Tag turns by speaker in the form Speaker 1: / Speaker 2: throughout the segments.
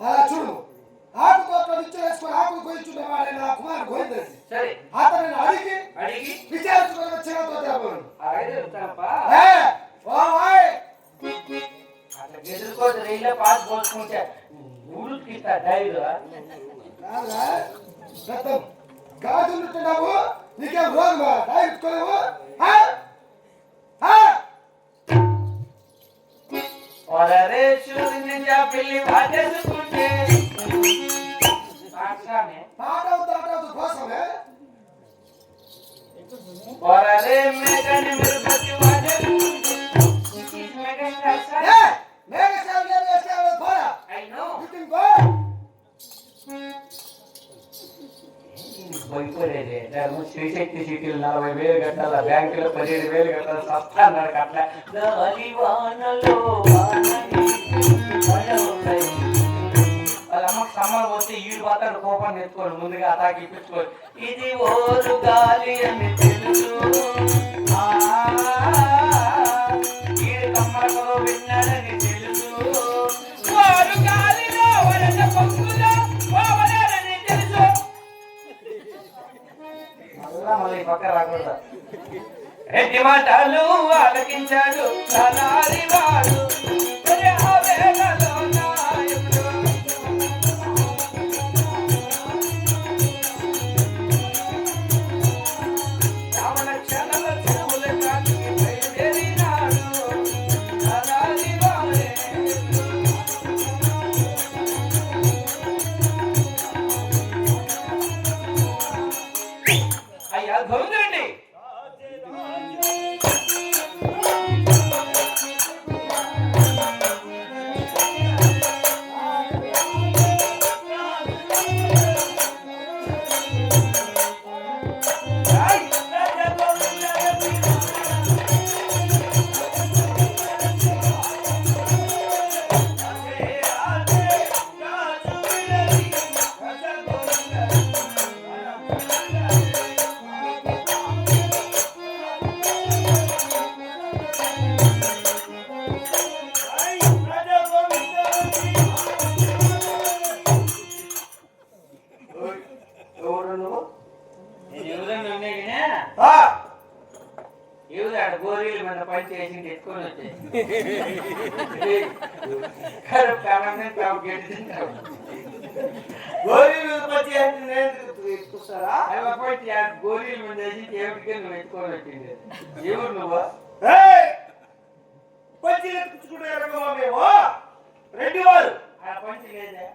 Speaker 1: ಚುರುಳು ಆಕು ಪಾತ್ರ ವಿಚಾರಿಸಿಕೊಂಡು ಆಕು ಗೊಯ್ಚುಂಡ ಮಾಡಿದ ಕುಮಾರ್ ಗೋಯಿಂದರ್ಜಿ ಸರಿ ಆತನನ್ನು
Speaker 2: ಅಡಿಗಿ
Speaker 1: ಅಡಿಗಿ ವಿಚಾರಿಸಿಕೊಂಡು
Speaker 2: ಚೆನ್ನಾಗಿ
Speaker 1: ಅವನು ಓ ಹಾಯ್
Speaker 2: ಎದುರ್ಕೋದ್ರೆ ಇಲ್ಲ
Speaker 1: ಪಾಸ್ ಬೋಲ್ಸ್ಕೊಂಡೆ ಉರುಕ್ಕಿತ್ತ
Speaker 2: ಡೈವ್ ಸತ್ತಂ ಗಾಜು ಬಿಟ್ಟು ನಾವು ನಿಮಗೆ
Speaker 3: ಹೋಗ್ ಬಾ ಡೈವ್ ಇಟ್ಕೊಳ್ಳೇವು ಹಾ ಹಾ
Speaker 2: ಹೊರ ರೇಷು ನಿಂಜ ಪಿಲ್ಲಿ ವಾದ್ಯ ఇస్తా డ్రైవర్
Speaker 1: కాదురా రత్నం గాజులుంటున్నావు నీకేం రోగమా తాగించుకోలేవు ఆ? ఆ?
Speaker 2: ఒరే సూర్యుని పిల్లి వాటేసుకుంటే సాక్షామే
Speaker 1: తాటవు తాటవు కోసమే
Speaker 2: ఒరే మేకని మిరుపతి వాటేసుకుంటే
Speaker 1: ఏ మేఘశాల లేదు వేసావు పోరా
Speaker 2: I know
Speaker 1: You can go.
Speaker 2: భయపడేది శ్రీశక్తి సిటీలు నలభై వేలు కట్టాల బ్యాంకులో పదిహేడు వేలు కట్టాలి సస్తా అన్నాడు కట్ల గాలి వానలో సమ్మలు పోతే ఈడు మాత్రం కోపం ఎత్తుకోండి ముందుగా అతాకి ఇప్పించుకోరు ఇది ఓరు గాలి అని తెలుసు. ఈడు విన్నాడని తెలుసు. ఓరు గాలిలో వరద పొంగులో పోవలేదని తెలుసు. మళ్ళా మళ్ళీ పక్క రాకూడదు. ఎట్టి మాటలు ఆలకించాడు తలారి వాడు. అయ్యా గోవిందండి
Speaker 1: నువ్వు?
Speaker 2: నేను గోరీలు మన పని చేసి ఎత్తుకొని
Speaker 1: గోరీలు నేను తీసుకొస్తారా?
Speaker 2: మన చేసి దేవుడికి నువ్వు ఎత్తుకొని వచ్చింది? ఎవరు నువ్వు?
Speaker 1: ఏయ్! పచ్చి ఎత్తుకుంటే ఎరగమా మేము? రెడ్డి వారు.
Speaker 2: ఆ పంచి లేదా.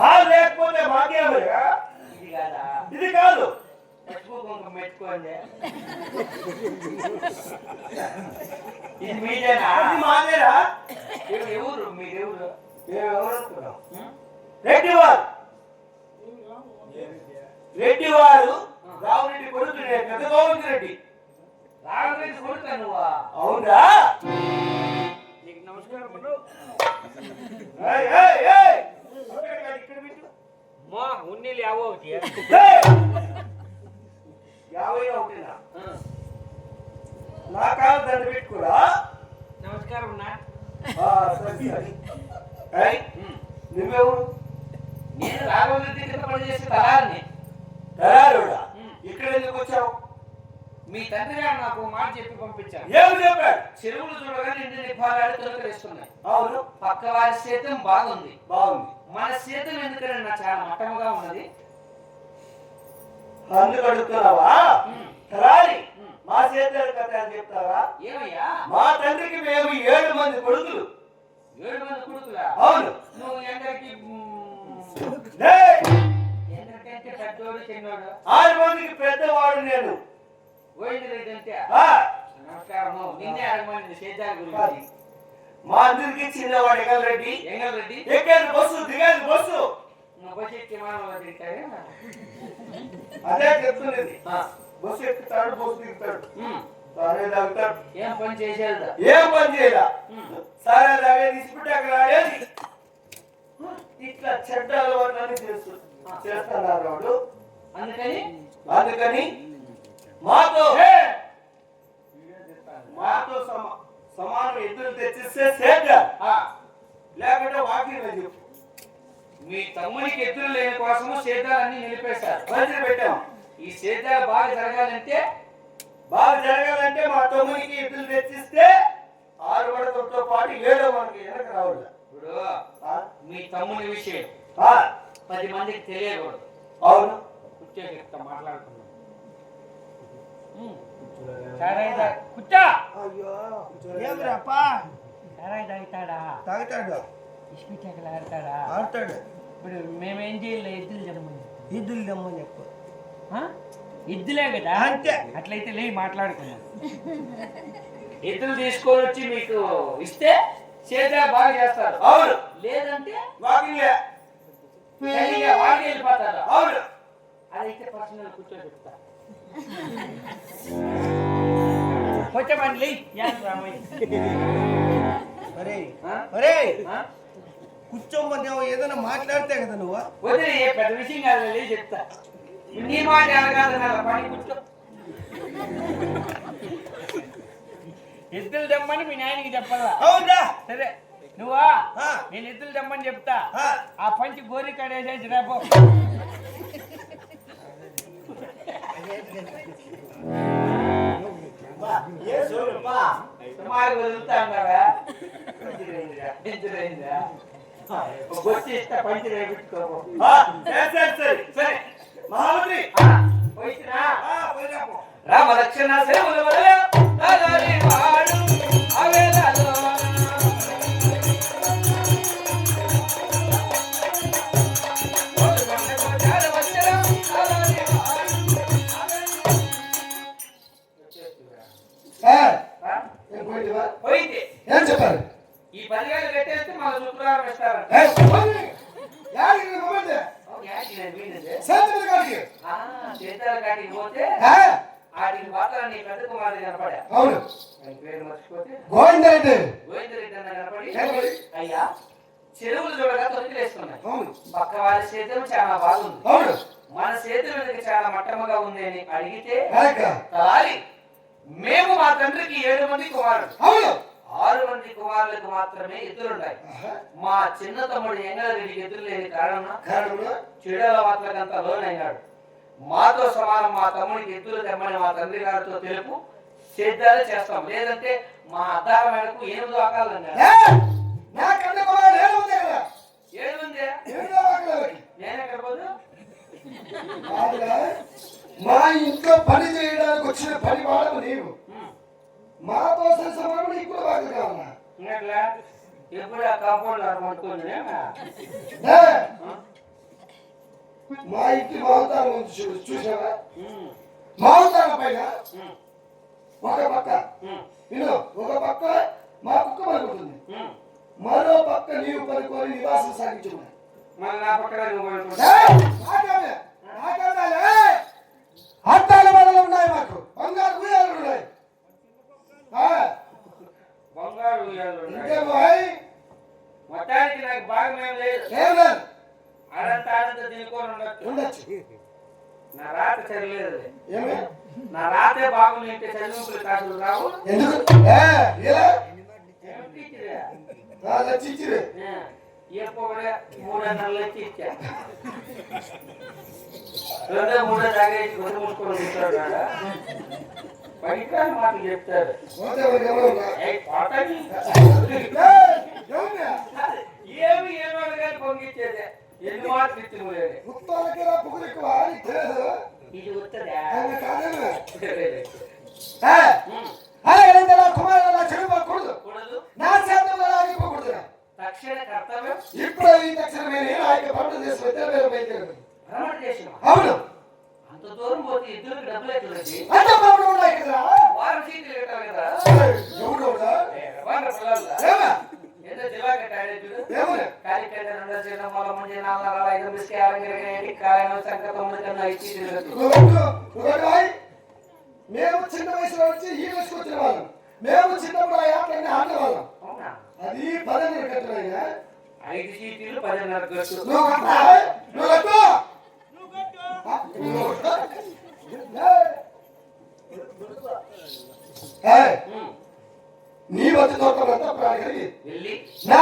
Speaker 1: ఆ లేకపోతే మాకేమయ్యా?
Speaker 2: ఇది కాదా. పెట్టుకోండి. ఇది మీదేనా?
Speaker 1: మాదేరా?
Speaker 2: ఎవరు? మీరెవరు
Speaker 1: రెడ్డి వారు రెడ్డి వారు రావురెడ్డి కొడుకు నేను పెద్ద గోవింద్ రెడ్డి
Speaker 2: రాఘవేంద్ర కొడుకా నువ్వా?
Speaker 1: అవునా?
Speaker 2: నమస్కారం. మా ఉన్నీళ్ళు యావో ఒకటి!
Speaker 1: యాభై ఒకటినా నా కాలు దండ పెట్టుకోరా.
Speaker 2: నమస్కారం నా
Speaker 1: ఆ, సరే, సరే. ఏయ్, నువ్వెవరు?
Speaker 2: నేను రాఘవేంద్ర దగ్గర పనిచేసే తలారిని.
Speaker 1: వచ్చావు
Speaker 2: మీ తండ్రి గారు నాకు మాట చెప్పి పంపించారు.
Speaker 1: ఏమి చెప్పాడు
Speaker 2: చెరువులు చూడగానే ఇంటి నిప్పాలాడి తొలకరిస్తున్నాయి.
Speaker 1: అవును.
Speaker 2: పక్క వారి సేతం బాగుంది.
Speaker 1: బాగుంది.
Speaker 2: మన సేతం ఎందుకంటే నా చాలా మట్టముగా ఉన్నది?
Speaker 1: అందుకు అడుగుతున్నావా తరారి మా చేతుల కథ అని చెప్తావా?
Speaker 2: ఏమయ్యా?
Speaker 1: మా తండ్రికి మేము ఏడు మంది కొడుకులు.
Speaker 2: ఏడు మంది కొడుకులా?
Speaker 1: అవును.
Speaker 2: నువ్వు ఎందరికి! ఎందరికంటే పెద్దోడు చిన్నోడు?
Speaker 1: ఆరు మందికి పెద్దవాడు నేను. మా అందరికి చిన్నవాడు ఎగల్ రెడ్డి.
Speaker 2: ఎంగల్ రెడ్డి?
Speaker 1: ఎక్కేది బస్సు దిగేది బస్సు.
Speaker 2: ఎక్కి
Speaker 1: అదే చెప్తున్నది. బస్సు ఎక్కుతాడు బస్సు దిగుతాడు. తానే తాగుతాడు.
Speaker 2: ఏం పని చేసేదా?
Speaker 1: ఏం పని చేయాల? సరే అక్కడ ఆడేది. ఇట్లా చెడ్డ అలవాట్లని చేస్తు చేస్తున్నారు వాడు
Speaker 2: అందుకని?
Speaker 1: అందుకని మాతో. మాతో సమ సమానం ఎద్దులు తెచ్చిస్తే సేద్య.
Speaker 2: ఆ, మీ తమ్మునికి ఎదురు లేని కోసము సేద్యాలన్నీ నిలిపేశారు.
Speaker 1: మంచిగా పెట్టాం
Speaker 2: ఈ సేద్యాలు బాగా జరగాలంటే
Speaker 1: బాగా జరగాలంటే మా తమ్మునికి ఇడ్లు తెచ్చిస్తే ఆరు పడతలతో పాటు ఏడో మనకి వెనక రావాలి
Speaker 2: ఇప్పుడు? మీ తమ్ముని విషయం. పది మందికి తెలియకూడదు.
Speaker 1: అవును.
Speaker 2: మాట్లాడుకుందాం. సరే కూర్చో!
Speaker 3: ఏమిరాపా?
Speaker 2: తాగుతాడా? ఆడతాడా?
Speaker 3: ఆడతాడు.
Speaker 2: ఇప్పుడు మేమేం చేయాలి? ఎద్దులు జరమని
Speaker 3: ఇద్దులు దమ్మని చెప్పు.
Speaker 2: ఎద్దులే కదా?
Speaker 3: అంతే.
Speaker 2: అట్లయితే లే మాట్లాడుకుందాం. ఎద్దులు తీసుకొని వచ్చి మీకు ఇస్తే సేద్యా బాగా చేస్తారు.
Speaker 1: అవును.
Speaker 2: లేదంటే
Speaker 1: వాకింగ్
Speaker 2: వాడికి వెళ్ళిపోతారు
Speaker 1: అవును.
Speaker 2: అదైతే పర్సనల్ కూర్చో చెప్తా?
Speaker 3: అరే కూర్చోమని ఏదైనా మాట్లాడితే కదా నువ్వు
Speaker 2: వదిలే పెద్ద విషయం కాదు చెప్తా నీ మాట పని కూర్చో ఎద్దులు దమ్మని మీ నాయనకి చెప్పాలా
Speaker 3: అవునా
Speaker 2: సరే నువ్వా. నేను ఎద్దులు దమ్మని చెప్తా
Speaker 3: ఆ.
Speaker 2: ఆ పంచి గోరి కడేసేసి రేపు
Speaker 1: ఏ సోలుపా
Speaker 2: సుమారు వదులుతా పోయింది
Speaker 3: ఏం చెప్పారు?
Speaker 2: ఈ పదివేలు కట్టేస్తే మన శుక్రవారం ఇస్తారంట
Speaker 3: ఏ, పోయింది. యాడికి నీ మొబైల్?
Speaker 2: అవును, యాడికి నేను వీడింది?
Speaker 3: చేతి మీద కాడికి.
Speaker 2: ఆ, సీతాల కాటికి పోతే
Speaker 3: ఏ,
Speaker 2: ఆడికి మాత్రం నీ పెద్ద కుమారుడు కనపడా.
Speaker 3: అవును.
Speaker 2: ఆయన పేరు మర్చిపోతే
Speaker 3: గోవిందరెడ్డి.
Speaker 2: గోవిందరెడ్డి అన్న కనపడి
Speaker 3: కనపడి.
Speaker 2: అయ్యా చెరువులు చూడగా తొలికిలేస్తున్నాయి. పక్క వాళ్ళ సేద్యం చాలా బాగుంది.
Speaker 3: అవును.
Speaker 2: మన సేద్యం ఎందుకు చాలా మట్టముగా ఉంది అని అడిగితే మేము మా తండ్రికి ఏడు మంది కుమారుడు
Speaker 3: అవును.
Speaker 2: ఆరు మంది కుమారులకు మాత్రమే
Speaker 3: ఆహా.
Speaker 2: మా చిన్న తమ్ముడు ఎంగళరెడ్డికి ఎదురు లేని కారణం చెడుల వాట్లకంతా లోనైనాడు. మాతో సమానం మా తమ్ముడికి ఎద్దులు తెమ్మని మా తండ్రి గారితో తెలుపు సేద్యాలు చేస్తాం. లేదంటే మా అద్దాల
Speaker 3: కుమారుడు ఏడు కాదురా, మా ఇంట్లో పని చేయడానికి వచ్చిన పని వాడము నీవు. మాతో సమానం నీకు కూడా బాగా కావాలా
Speaker 2: ఎప్పుడు ఆ కాంపౌండ్
Speaker 3: మా. ఇంటి మావుతారం ఉంది చూడు చూసావా? మావుతారం పైన ఒక పక్క. విను ఒక పక్క మా కుక్క పలుకుతుంది మరో పక్క నీవు పలుకొని నివాసం సాగించుకున్నా
Speaker 2: మళ్ళీ నా పక్కన నువ్వు
Speaker 3: ఇంకే
Speaker 2: మొత్తానికి నాకు మేము లేదు.
Speaker 3: ఏం లేదు
Speaker 2: అడంతా ఆడంతా తినుకొని ఉండొచ్చు.
Speaker 3: ఉండొచ్చు.
Speaker 2: నా రాత నా చదివింపులు కాసులు రావు. ఎప్పుడు మూడు నెలలు వచ్చి ఇచ్చా. రెండో మూడో గొడవ మూసుకొని కూర్చోడు పనికిరాని మాటలు చెప్తారు. ఏమి ఏమో కానీ పొంగిచ్చేదే? ఎన్ని మాటలు ఇచ్చిన
Speaker 3: ముత్తాలకి రా నీకు తెలియదు.
Speaker 2: ఇది వస్తుందా
Speaker 3: ఆయన కాదేనా
Speaker 2: సరే.
Speaker 3: ఏ, అలాగైతే నా కుమారుడు నా చెడు కూడదు
Speaker 2: కూడదు
Speaker 3: నా శాతంలో ఆగిపోకూడదు
Speaker 2: తక్షణ కర్తవ్యం
Speaker 3: ఇప్పుడు ఈ తక్షణమే నేను ఆయన పంట చేసి వచ్చే వేరే బయలుదేరదు
Speaker 2: భ్రమణ చేసిన
Speaker 3: అవును
Speaker 2: అంత దూరం పోతే ఇద్దరు డబ్బులు ఎట్లది
Speaker 3: అంత పనులు ఉన్నాయి కదా
Speaker 2: వారం సీట్లు కట్టాలి కదా
Speaker 3: ఎవడు ఎవడా?
Speaker 2: ఏ, వాళ్ళ పిల్లలు
Speaker 3: ఏమా
Speaker 2: ఏదో జిల్లా కట్టాడు చూడు
Speaker 3: ఏమని
Speaker 2: ఇచ్చి.
Speaker 3: మేము చిన్న వయసులో వచ్చి ఈ వయసుకు వచ్చిన వాళ్ళం. మేము చిన్నప్పుడు ఆ యాత్రని ఆడిన వాళ్ళం.
Speaker 2: అవునా?
Speaker 3: అది పదహారు కట్టలైనా
Speaker 2: ఐదు పదిన్నర
Speaker 3: నువ్వు కట్టా? నువ్వు కట్టు కట్టు. నీ వద్ద దొరకనంతా ప్రాణి కలిగి? నా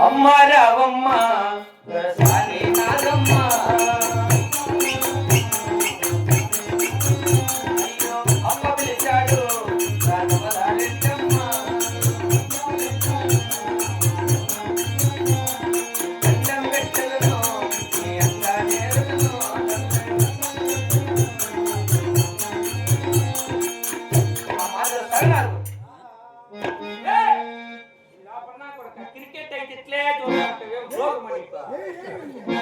Speaker 2: అమ్మ రావమ్మ సాలి నాగమ్మ Thank you.